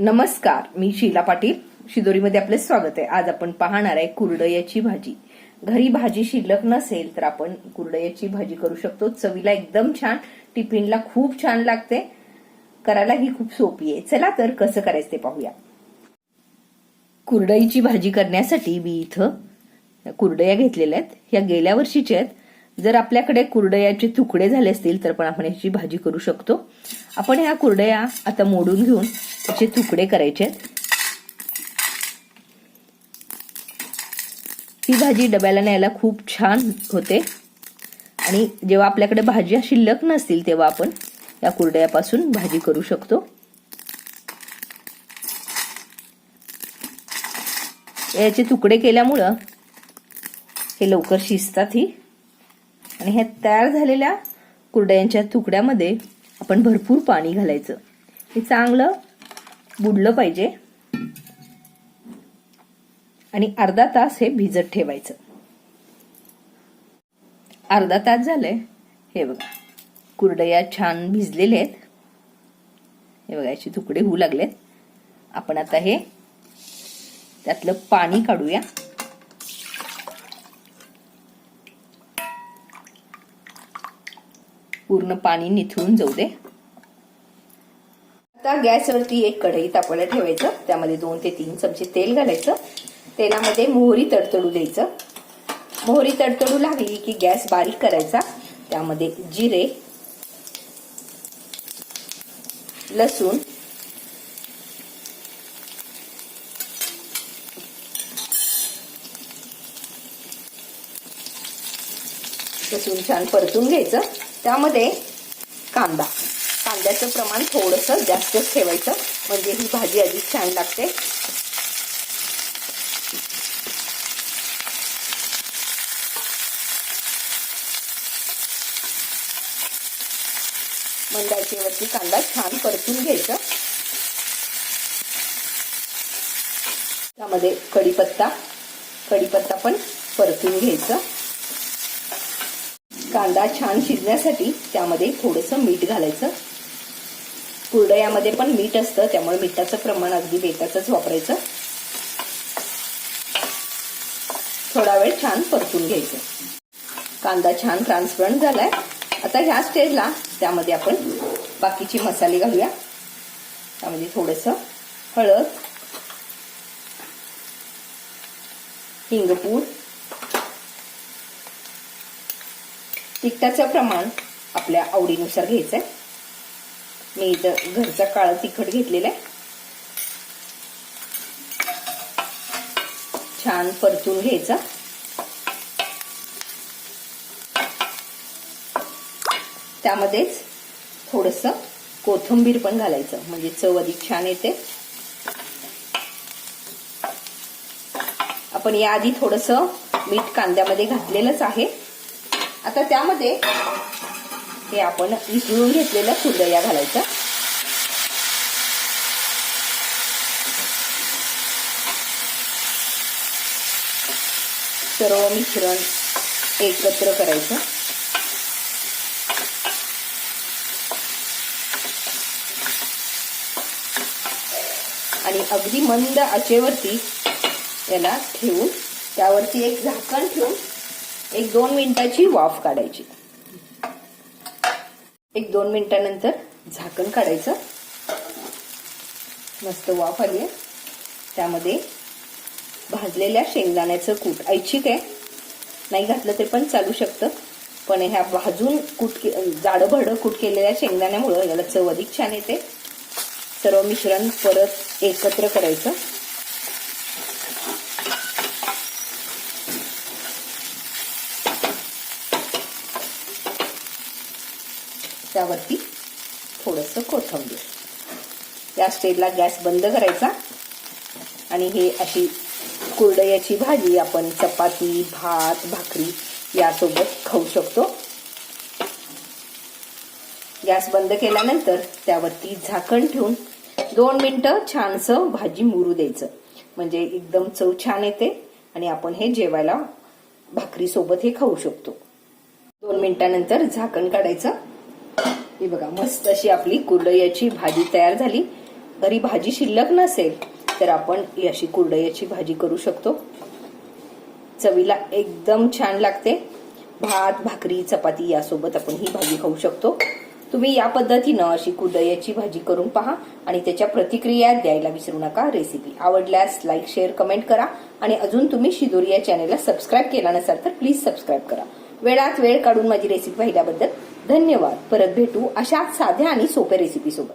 नमस्कार मी शीला पाटील. शिदोरीमध्ये आपले स्वागत आहे. आज आपण पाहणार आहे कुरडयाची भाजी. घरी भाजी शिल्लक नसेल तर आपण कुरडयाची भाजी करू शकतो. चवीला एकदम छान टिफिनला खूप छान लागते. करायला ही खूप सोपी आहे. चला तर कसं करायचं ते पाहूया. कुरडईची भाजी करण्यासाठी मी इथं कुरडया घेतलेल्या आहेत. ह्या गेल्या वर्षीच्या आहेत. जर आपल्याकडे कुरडयाचे तुकडे झाले असतील तर पण आपण याची भाजी करू शकतो. आपण ह्या कुरडया आता मोडून घेऊन त्याचे तुकडे करायचे आहेत. ही भाजी डब्याला न्यायला खूप छान होते. आणि जेव्हा आपल्याकडे भाज्या शिल्लक नसतील तेव्हा आपण या कुरडयापासून भाजी करू शकतो. याचे तुकडे केल्यामुळं हे लवकर शिजतात ही. आणि ह्या तयार झालेल्या कुरड्यांच्या तुकड्यामध्ये आपण भरपूर पाणी घालायचं. हे चांगलं बुडलं पाहिजे. आणि अर्धा तास हे भिजत ठेवायचं. अर्धा तास झालंय. हे बघा. कुरडया छान भिजलेले आहेत. हे बघा याचे तुकडे होऊ लागलेत. आपण आता हे त्यातलं पाणी काढूया. पूर्ण पाणी निथळून जाऊ दे. आता गॅसवरती एक कढई तापवायला ठेवायचं. त्यामध्ये दोन ते तीन चमचे तेल घालायचं. तेलामध्ये मोहरी तडतडू द्यायचं. मोहरी तडतडू लागली की गॅस बारीक करायचा. त्यामध्ये जिरे लसूण लसूण छान परतून घ्यायचं. त्यामध्ये कांदा. कांद्याचं प्रमाण थोडंसं जास्तच ठेवायचं. म्हणजे ही भाजी अधिक छान लागते. मंदाचेवरती कांदा छान परतून घ्यायचा. त्यामध्ये कढीपत्ता. कढीपत्ता पण परतून घ्यायचा. कांदा छान शिजण्यासाठी त्यामध्ये थोडंसं मीठ घालायचं. कुरडयामध्ये पण मीठ असतं त्यामुळे मिठाचं प्रमाण अगदी बेताचंच वापरायचं. थोडा वेळ छान परतून घ्यायचं. कांदा छान ट्रान्सपरंट झालाय. आता ह्या स्टेजला त्यामध्ये आपण बाकीचे मसाले घालूया. त्यामध्ये थोडंसं हळद हिंगपूड तिखटाचं प्रमाण आपल्या आवडीनुसार घ्यायचं आहे मी इथं घरचा काळा तिखट घेतलेला आहे. छान परतून घ्यायचा. त्यामध्येच थोडस कोथंबीर पण घालायचं म्हणजे चव अधिक छान येते. आपण याआधी थोडस मीठ कांद्यामध्ये घातलेलंच आहे. आता त्यामध्ये हे आपण विसळून घेतलेलं कुरडया घालायचं. सर्व मिश्रण एकत्र करायचं. आणि अगदी मंद आचेवरती याला ठेवून त्यावरती एक झाकण ठेवून एक दोन मिनिटाची वाफ काढायची. एक दोन मिनिटानंतर झाकण काढायचं. मस्त वाफ आली आहे. त्यामध्ये भाजलेल्या शेंगदाण्याचं कूट. ऐच्छिक आहे. नाही घातलं तरी पण चालू शकतं. पण ह्या भाजून कूट जाडं भरडं कूट केलेल्या शेंगदाण्यामुळं याला चव अधिक छान येते. सर्व मिश्रण परत एकत्र करायचं. त्यावरती थोडंसं कोथंबीर. या स्टेजला गॅस बंद करायचा. आणि हे अशी कुरडयाची भाजी आपण चपाती भात भाकरी यासोबत खाऊ शकतो. गॅस बंद केल्यानंतर त्यावरती झाकण ठेवून दोन मिनटं छानसं भाजी मुरू द्यायचं. म्हणजे एकदम चव छान येते आणि आपण हे जेवायला भाकरी सोबत हे खाऊ शकतो. दोन मिनिटानंतर झाकण काढायचं. हे बघा मस्त अशी आपली कुरडयाची भाजी तयार झाली. घरी भाजी शिल्लक नसेल तर आपण ही अशी कुरडयाची भाजी करू शकतो. चवीला एकदम छान लागते. भात भाकरी चपाती यासोबत आपण ही भाजी खाऊ शकतो. तुम्ही या पद्धतीनं अशी कुरडयाची भाजी करून पहा आणि त्याच्या प्रतिक्रिया द्यायला विसरू नका. रेसिपी आवडल्यास लाईक शेअर कमेंट करा आणि अजून तुम्ही शिदोरी या चॅनेलला सबस्क्राईब केला नसाल तर प्लीज सबस्क्राईब करा. वेळात वेळ काढून माझी रेसिपी पाहिल्याबद्दल धन्यवाद. परत भेटू अशाच साध्या आणि सोप्या रेसिपी सोबत.